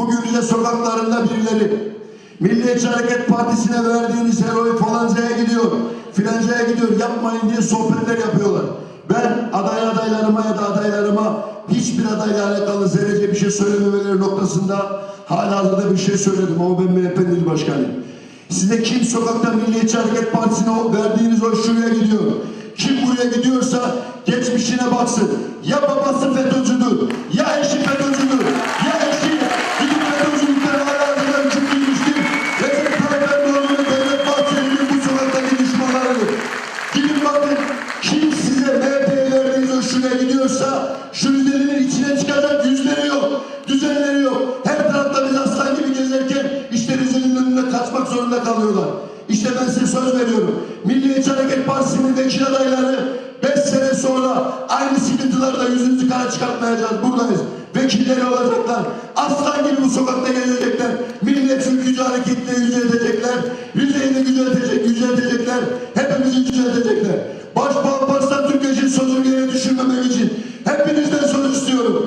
Bugün Rize sokaklarında birileri Milliyetçi Hareket Partisi'ne verdiğiniz her oy falancaya gidiyor, filancaya gidiyor yapmayın diye sohbetler yapıyorlar. Ben aday adaylarıma ya da adaylarıma hiçbir adayla alakalı zerrece bir şey söylememeleri noktasında hala hazırda bir şey söyledim ama ben MHP'nin il başkanıyım. Size kim sokakta Milliyetçi Hareket Partisi'ne o- verdiğiniz oy şuraya gidiyor. Kim buraya gidiyorsa geçmişine baksın. Ya babası FETÖ'cüdür, Bakın kim size MHP'ye o şuraya gidiyorsa Rize'nin içine çıkacak yüzleri yok, düzenleri yok. Her tarafta biz aslan gibi gezerken işte Rize'nin önüne kaçmak zorunda kalıyorlar. İşte ben size söz veriyorum. Milliyetçi Hareket Partisi'nin vekil adayları 5 sene sonra aynı sıkıntılarla yüzünüzü kara çıkartmayacağız. Buradayız. Vekilleri olacaklar. Aslan gibi bu sokakta gelecekler. Millet ülkücü hareketle yüceltecekler. Rize'yi de bizi düzeltecekler. Başbuğ Alparslan Türkeş'in sözünü yere düşürmemek için